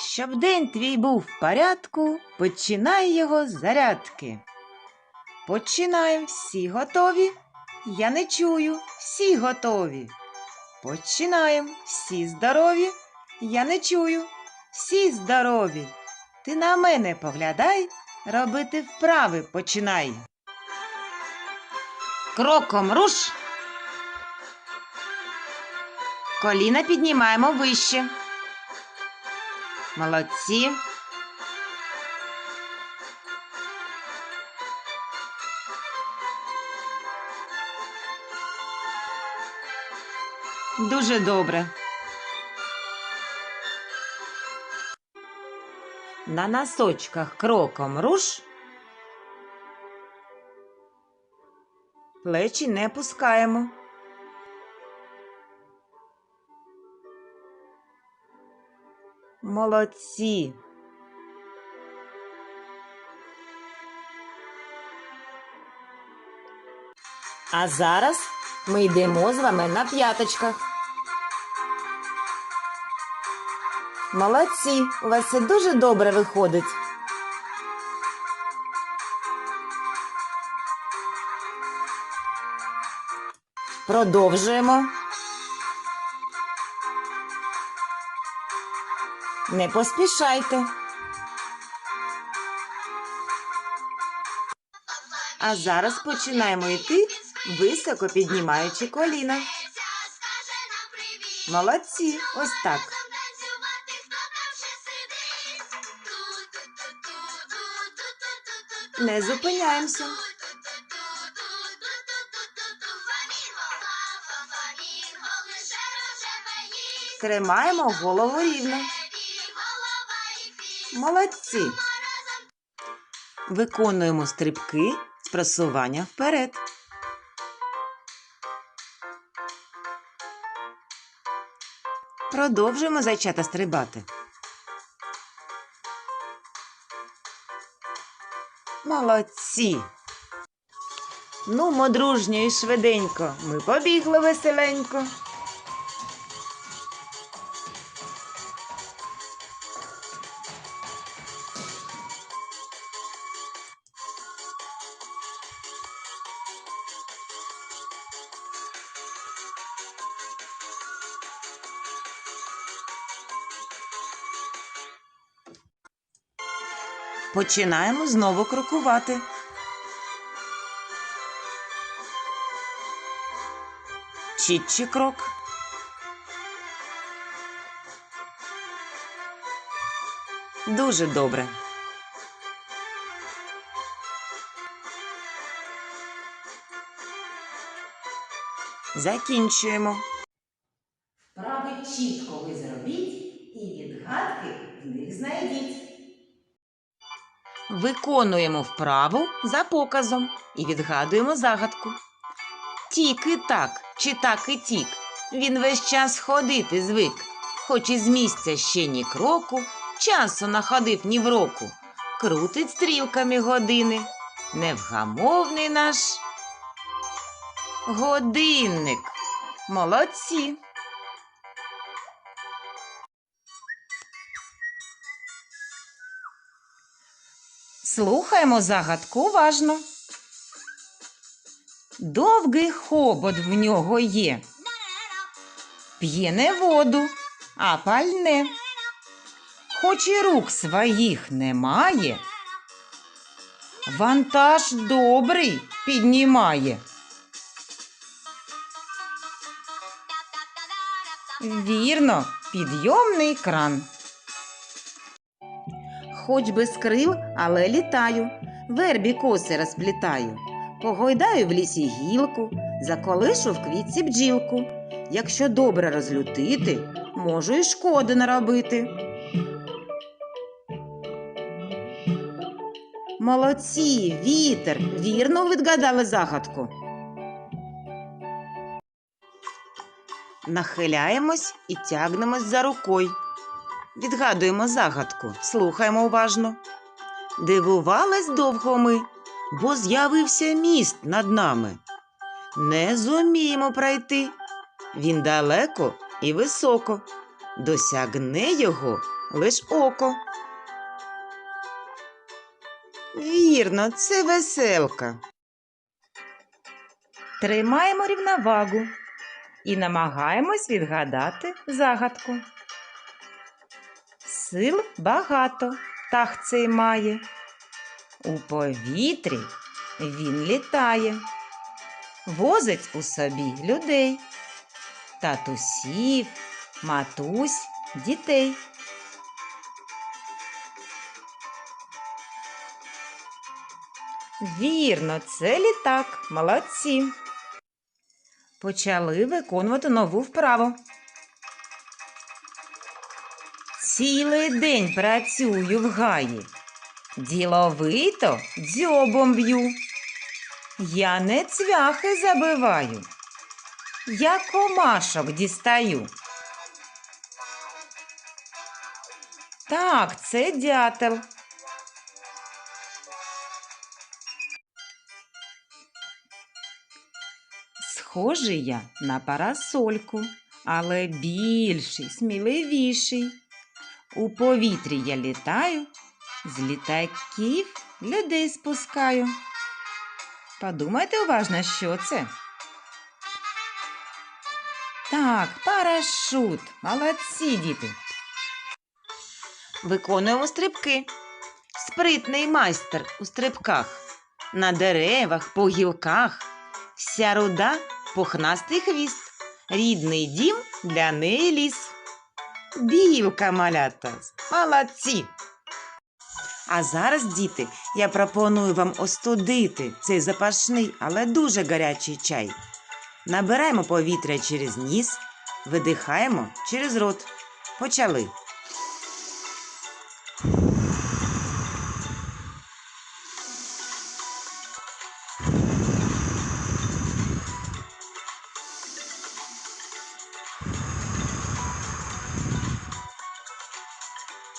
Щоб день твій був в порядку, починай його з зарядки. Починаємо всі готові. Я не чую, всі готові. Починаємо всі здорові. Я не чую, всі здорові. Ти на мене поглядай, робити вправи починай. Кроком руш. Коліна піднімаємо вище. Молодці. Дуже добре. На носочках кроком руш. Плечі не пускаємо. Молодці. А зараз ми йдемо з вами на п'яточках. Молодці, у вас це дуже добре виходить. Продовжуємо. Не поспішайте. А зараз починаємо йти, високо піднімаючи коліна. Молодці, ось так. Не зупиняємося. Тримаємо голову рівно. Молодці. Виконуємо стрибки з просування вперед. Продовжуємо зайчата стрибати. Молодці. Ну, дружньо і швиденько. Ми побігли веселенько. Починаємо знову крокувати. Чітчі крок. Дуже добре. Закінчуємо. Вправи чітко Виконуємо вправу за показом і відгадуємо загадку. Тік і так, чи так і тік. Він весь час ходити звик, хоч із місця ще ні кроку, часу находив ні в року. Крутить стрілками години, невгамовний наш годинник. Молодці. Слухаємо загадку уважно. Довгий хобот в нього є. П'є не воду, а пальне. Хоч і рук своїх немає. Вантаж добрий піднімає. Вірно, підйомний кран. Хоч без крил, але літаю, вербі коси розплітаю. Погойдаю в лісі гілку, заколишу в квітці бджілку. Якщо добре розлютити, можу і шкоди наробити. Молодці, вітер, вірно відгадали загадку. Нахиляємось і тягнемось за рукою. Відгадуємо загадку, слухаємо уважно. Дивувались довго ми, бо з'явився міст над нами. Не зуміємо пройти. Він далеко і високо. досягне його лиш око. Вірно, це веселка. Тримаємо рівновагу і намагаємось відгадати загадку. Сил багато птах цей має. У повітрі він літає, возить у собі людей, татусів, матусь, дітей. Вірно, це літак. Молодці. Почали виконувати нову вправу. Цілий день працюю в гаї. Діловито дзьобом б'ю. Я не цвяхи забиваю. Я комашок дістаю. Так, це дятел. Схожий я на парасольку, але більший, сміливіший. У повітрі я літаю, з літаків людей спускаю. Подумайте уважно, що це. Так, парашут. Молодці, діти. Виконуємо стрибки. Спритний майстер у стрибках. На деревах, по гілках. Вся руда пухнастий хвіст. Рідний дім для неї ліс. Білка малята. Молодці. А зараз, діти, я пропоную вам остудити цей запашний, але дуже гарячий чай. Набираємо повітря через ніс, видихаємо через рот. Почали.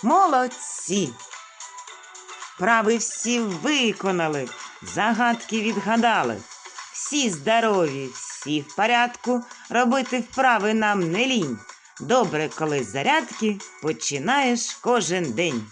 Молодці! Вправи всі виконали, загадки відгадали. Всі здорові, всі в порядку, робити вправи нам не лінь. Добре, коли зарядки починаєш кожен день.